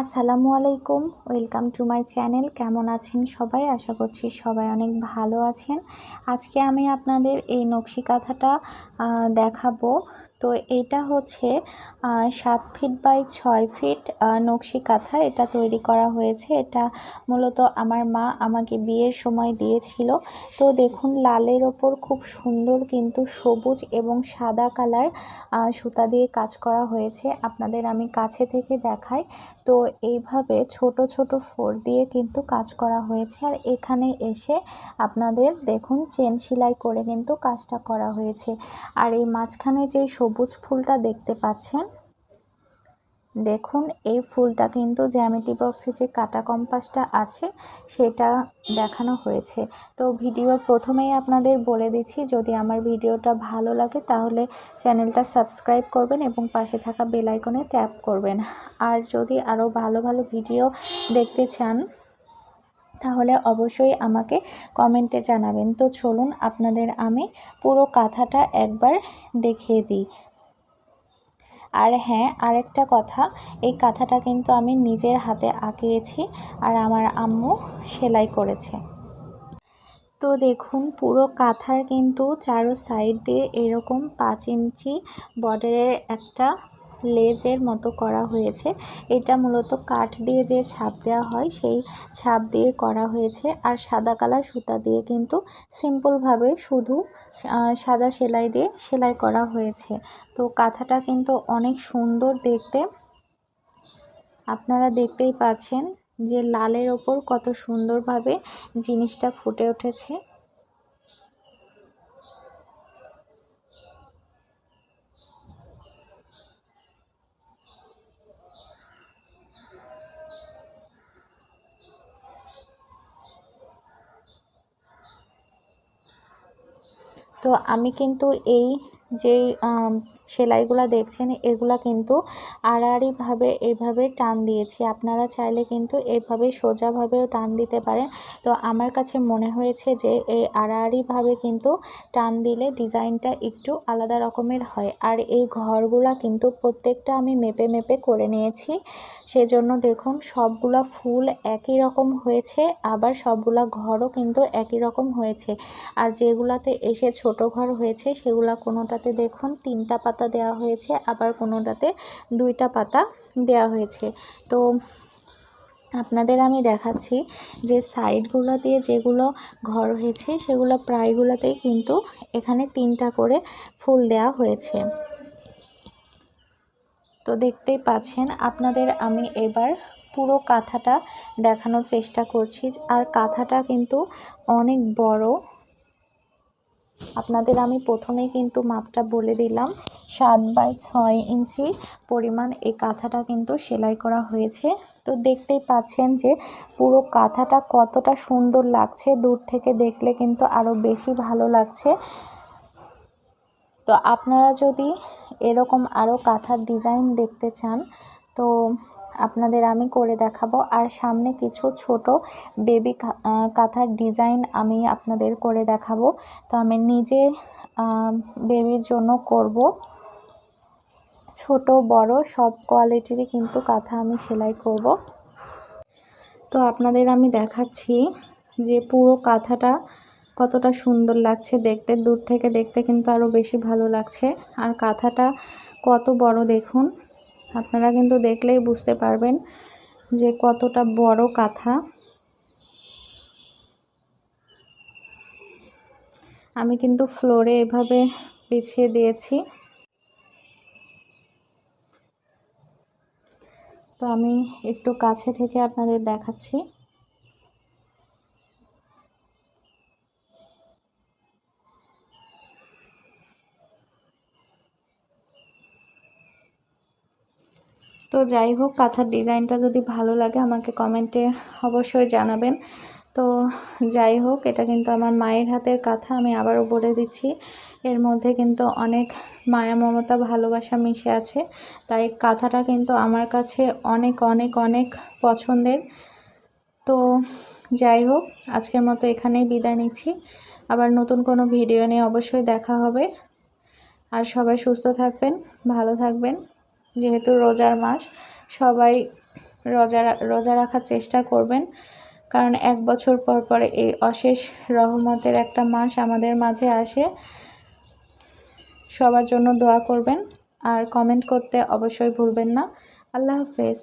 আসসালামু আলাইকুম, welcome to my channel. কেমন আছেন সবাই? আশা করছি সবাই অনেক ভালো আছেন। আজকে আমি আপনাদের এই নকশি কাঁথাটা দেখাবো। তো এটা হচ্ছে সাত ফিট বাই ছয় ফিট নকশি কাঁথা। এটা তৈরি করা হয়েছে। এটা মূলত আমার মা আমাকে বিয়ের সময় দিয়েছিল। তো দেখুন, লালের ওপর খুব সুন্দর কিন্তু সবুজ এবং সাদা কালার সুতা দিয়ে কাজ করা হয়েছে। আপনাদের আমি কাছে থেকে দেখাই। তো এইভাবে ছোট ছোট ফোর দিয়ে কিন্তু কাজ করা হয়েছে। আর এখানে এসে আপনাদের দেখুন, চেন সেলাই করে কিন্তু কাজটা করা হয়েছে। আর এই মাঝখানে যে সবুজ ফুলটা দেখতে পাচ্ছেন। দেখুন, এই ফুলটা কিন্তু জ্যামিতি বক্সে যে কাটা কম্পাসটা আছে, সেটা দেখানো হয়েছে। তো ভিডিওর প্রথমেই আপনাদের বলে দিচ্ছি, যদি আমার ভিডিওটা ভালো লাগে তাহলে চ্যানেলটা সাবস্ক্রাইব করবেন এবং পাশে থাকা বেল আইকনে ট্যাপ করবেন। আর যদি আরও ভালো ভালো ভিডিও দেখতে চান তাহলে অবশ্যই আমাকে কমেন্টে জানাবেন। তো চলুন আপনাদের আমি পুরো কাঁথাটা একবার দেখিয়ে দিই। আর হ্যাঁ আরেকটা কথা, এই কাঁথাটা কিন্তু আমি নিজের হাতে আঁকিয়েছি আর আমার আম্মু সেলাই করেছে। তো দেখুন, পুরো কাঁথার কিন্তু চারো সাইড দিয়ে এরকম পাঁচ ইঞ্চি বর্ডারের একটা লেজের মতো করা হয়েছে। এটা মূলত কাঠ দিয়ে যে ছাপ দেওয়া হয়, সেই ছাপ দিয়ে করা হয়েছে। আর সাদা কালার সুতা দিয়ে কিন্তু সিম্পলভাবে শুধু সাদা সেলাই দিয়ে সেলাই করা হয়েছে। তো কাঁথাটা কিন্তু অনেক সুন্দর দেখতে। আপনারা দেখতেই পাচ্ছেন যে লালের ওপর কত সুন্দরভাবে জিনিসটা ফুটে উঠেছে। তো আমি কিন্তু এই যে সেলাইগুলো দেখছেন, এগুলা কিন্তু আড়াআড়িভাবে এইভাবে টান দিয়েছি। আপনারা চাইলে কিন্তু এইভাবে সোজাভাবেও টান দিতে পারেন। তো আমার কাছে মনে হয়েছে যে, এই আড়াআড়িভাবে কিন্তু টান দিলে ডিজাইনটা একটু আলাদা রকমের হয়। আর এই ঘরগুলা কিন্তু প্রত্যেকটা আমি মেপে মেপে করে নিয়েছি। সেজন্য দেখুন, সবগুলা ফুল একই রকম হয়েছে, আবার সবগুলা ঘরও কিন্তু একই রকম হয়েছে। আর যেগুলাতে এসে ছোট ঘর হয়েছে, সেগুলা কোনোটাতে দেখুন তিনটা পাতা দেওয়া হয়েছে, আবার কোনোটাতে দুইটা পাতা দেওয়া হয়েছে। তো আপনাদের আমি দেখাচ্ছি যে সাইডগুলো দিয়ে যেগুলো ঘর হয়েছে, সেগুলো প্রায়গুলোতেই কিন্তু এখানে তিনটা করে ফুল দেওয়া হয়েছে। তো দেখতেই পাচ্ছেন, আপনাদের আমি এবার পুরো কাঁথাটা দেখানোর চেষ্টা করছি। আর কাঁথাটা কিন্তু অনেক বড় আপনাদের আমি প্রথমেই কিন্তু মাপটা বলে দিলাম। সাত বাই ছয় ইঞ্চি পরিমাণ এই কাঁথাটা কিন্তু সেলাই করা হয়েছে। তো দেখতেই পাচ্ছেন যে পুরো কাঁথাটা কতটা সুন্দর লাগছে, দূর থেকে দেখলে কিন্তু আরও বেশি ভালো লাগছে। তো আপনারা যদি এরকম আরও কাঁথার ডিজাইন দেখতে চান তো আপনাদের আমি করে দেখাবো। আর সামনে কিছু ছোট বেবি কাঁথার ডিজাইন আমি আপনাদের করে দেখাবো। তো আমি নিজে বেবির জন্য করব। ছোট, বড় সব কোয়ালিটিরই কিন্তু কাঁথা আমি সেলাই করব। তো আপনাদের আমি দেখাচ্ছি যে পুরো কাঁথাটা কতটা সুন্দর লাগছে দেখতে। দূর থেকে দেখতে কিন্তু আরও বেশি ভালো লাগছে। আর কাঁথাটা কত বড় দেখুন। আপনারা কিন্তু দেখলেই বুঝতে পারবেন যে কতটা বড় কাঁথা। আমি কিন্তু ফ্লোরে এভাবে পিছিয়ে দিয়েছি। তো আমি একটু কাছে থেকে আপনাদের দেখাচ্ছি। তো যাই হোক কাঁথার ডিজাইনটা যদি ভালো লাগে আমাকে কমেন্টে অবশ্যই জানাবেন। তো যাই হোক, এটা কিন্তু আমার মায়ের হাতের কাঁথা, আমি আবারও বলে দিচ্ছি। এর মধ্যে কিন্তু অনেক মায়া মমতা ভালোবাসা মিশে আছে, তাই কাঁথাটা কিন্তু আমার কাছে অনেক অনেক অনেক পছন্দের। তো যাই হোক, আজকের মতো এখানেই বিদায় নিচ্ছি। আবার নতুন কোনো ভিডিও নিয়ে অবশ্যই দেখা হবে। আর সবাই সুস্থ থাকবেন, ভালো থাকবেন। যেহেতু রোজার মাস, সবাই রোজা রোজা রাখার চেষ্টা করবেন। কারণ এক বছর পর পরে এই অশেষ রহমতের একটা মাস আমাদের মাঝে আসে। সবার জন্য দোয়া করবেন। আর কমেন্ট করতে অবশ্যই ভুলবেন না। আল্লাহ হাফেজ।